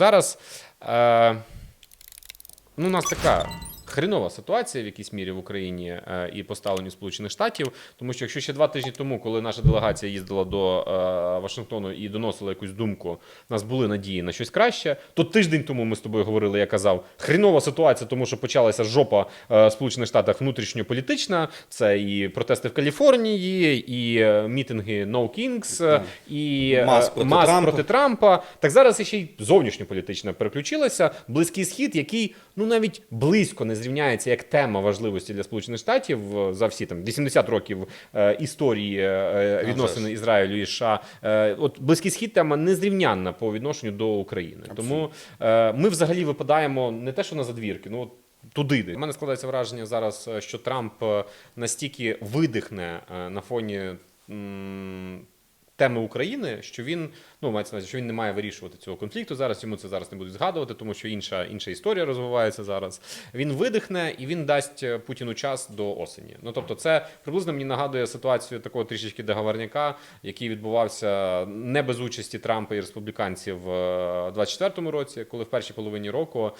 зараз е, ну, у нас така. Хренова ситуація в якійсь мірі в Україні е, і поставленню Сполучених Штатів, тому що якщо ще два тижні тому, коли наша делегація їздила до е, Вашингтону і доносила якусь думку, в нас були надії на щось краще, то тиждень тому ми з тобою говорили, я казав, хренова ситуація, тому що почалася жопа е, в Сполучених Штатах внутрішньополітична. Це і протести в Каліфорнії, і мітинги No Kings, і Маск проти Маск Трампа. проти Трампа. Так зараз ще й зовнішньополітична переключилася. Близький схід, який ну навіть близько не зрівняється як тема важливості для Сполучених Штатів е, за всі там 80 років е, історії е, відносин. Ізраїлю і США. Е, от близький схід тема незрівнянна по відношенню до України. Тому е, ми взагалі випадаємо не те, що на задвірки, ну. от Туди У мене складається враження зараз, що Трамп настільки видихне на фоні теми України, що він ну мається на увазі, що він не має вирішувати цього конфлікту зараз. Йому це зараз не будуть згадувати, тому що інша інша історія розвивається зараз. Він видихне і він дасть е, Путіну час до осені. Ну тобто, це приблизно мені нагадує ситуацію такого трішечки договорняка, який відбувався не без участі Трампа і республіканців е, в 24-му році, коли в першій половині року е,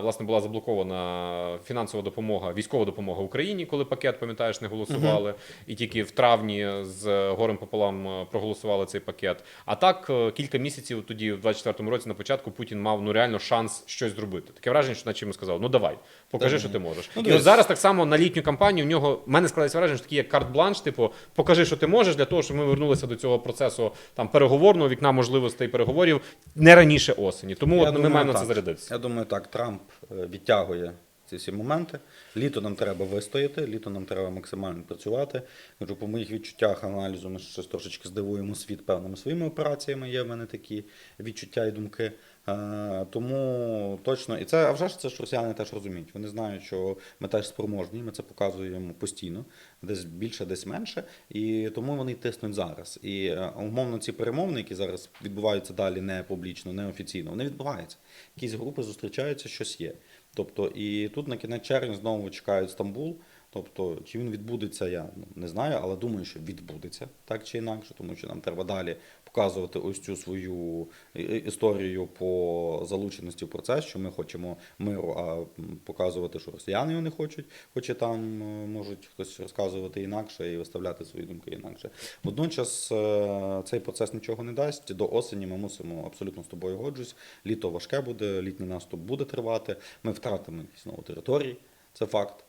власне була заблокована фінансова допомога, військова допомога Україні, коли пакет, пам'ятаєш, не голосували, і тільки в травні з горем пополам е, проголосували цей пакет. А так е, кілька місяців тоді, в 24-му році, на початку Путін мав ну реально шанс щось зробити. Таке враження, що наче йому сказав: ну давай, покажи, що ти можеш. Ну, і от зараз так само на літню кампанію в нього в мене складається враження, що такий як карт-бланш, типу, покажи, що ти можеш, для того, щоб ми вернулися до цього процесу там переговорного вікна можливостей переговорів не раніше осені. Тому Я от ми думаю, маємо на це зарядитися. Я думаю, так, Трамп е, відтягує ці всі моменти. Літо нам треба вистояти, літо нам треба максимально працювати. Кажу, по моїх відчуттях, аналізу, ми щось трошечки здивуємо світ певними своїми операціями. Є в мене такі відчуття і думки. Е, Тому точно, і це а вже ж це ж росіяни теж розуміють. Вони знають, що ми теж спроможні, ми це показуємо постійно, десь більше, десь менше. І тому вони тиснуть зараз. І е, умовно ці перемовини, які зараз відбуваються далі не публічно, не офіційно, вони відбуваються. Якісь групи зустрічаються, щось є. Тобто, і тут на кінець червня знову чекають Стамбул. Тобто, чи він відбудеться, я не знаю, але думаю, що відбудеться так чи інакше, тому що нам треба далі показувати ось цю свою і- і- історію по залученості в процес, що ми хочемо миру, а показувати, що росіяни його не хочуть, хоча там е, можуть хтось розказувати інакше і виставляти свої думки інакше. Водночас е, цей процес нічого не дасть. До осені ми мусимо абсолютно з тобою годжусь. Літо важке буде, літній наступ буде тривати. Ми втратимо знову території. Це факт.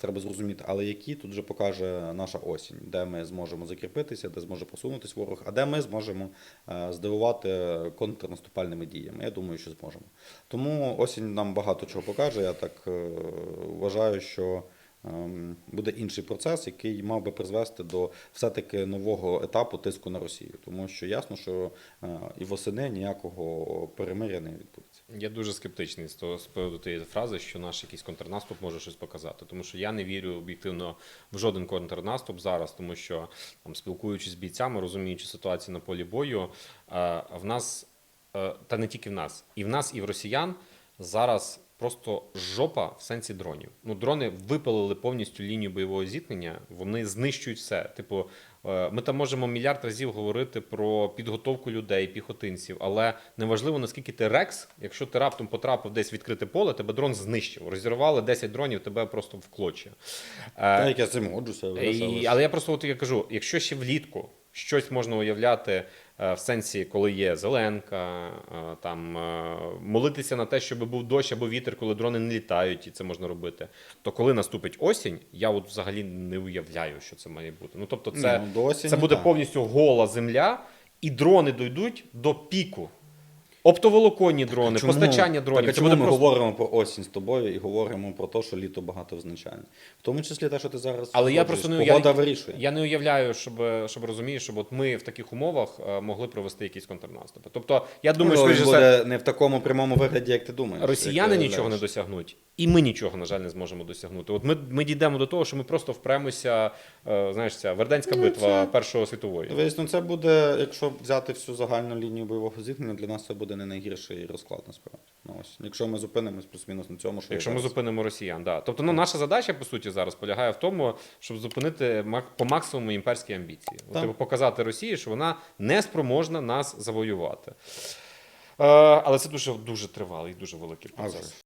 Треба зрозуміти, але які тут вже покаже наша осінь, де ми зможемо закріпитися, де зможе просунутися ворог, а де ми зможемо е, здивувати контрнаступальними діями. Я думаю, що зможемо. Тому осінь нам багато чого покаже. Я так е, вважаю, що буде інший процес, який мав би призвести до все-таки нового етапу тиску на Росію. Тому що ясно, що е, і восени ніякого перемиря не відбудеться. Я дуже скептичний з того з приводу тієї фрази, що наш якийсь контрнаступ може щось показати. Тому що я не вірю об'єктивно в жоден контрнаступ зараз, тому що там спілкуючись з бійцями, розуміючи ситуацію на полі бою, е, в нас е, та не тільки в нас, і в нас, і в росіян зараз. Просто жопа в сенсі дронів. Ну, дрони випалили повністю лінію бойового зіткнення. Вони знищують все. Типу, е, ми там можемо мільярд разів говорити про підготовку людей, піхотинців, але неважливо наскільки ти рекс, якщо ти раптом потрапив десь в відкрите поле, тебе дрон знищив. Розірвали 10 дронів, тебе просто в клочі. Е, я з цим годжуся, але я просто от я кажу: якщо ще влітку щось можна уявляти е, в сенсі, коли є зеленка, е, там е, молитися на те, щоб був дощ або вітер, коли дрони не літають, і це можна робити. То коли наступить осінь, я от взагалі не уявляю, що це має бути. Ну тобто, це, Ну, осінь, це буде так. повністю гола земля, і дрони дойдуть до піку. Оптоволоконні дрони, Чому? постачання дронів. Так, а Це чому буде ми просто- говоримо про осінь з тобою і говоримо про те, що літо багато визначальне? В тому числі те, що ти зараз Але я просто не я, вирішує. Я не уявляю, щоб, щоб розумієш, щоб от ми в таких умовах е, могли провести якісь контрнаступи. Тобто, я думаю, Ну, що буде не в такому прямому вигляді, як ти думаєш. росіяни нічого не досягнуть, і ми нічого, на жаль, не зможемо досягнути. От ми, ми дійдемо до того, що ми просто впремося, е, знаєш, ця Верденська Ну, битва це- Першої світової. Дивись, ну це буде, якщо взяти всю загальну лінію бойового зіткнення, для нас це буде не найгірший розклад насправді. Ну, ось. Якщо ми зупинимось плюс-мінус на цьому, що Якщо ми зараз. зупинимо росіян, да. Тобто, ну наша задача по суті зараз полягає в тому, щоб зупинити мак- по максимуму імперські амбіції. От, типу, показати Росії, що вона не спроможна нас завоювати. але це дуже дуже тривалий, дуже великий процес.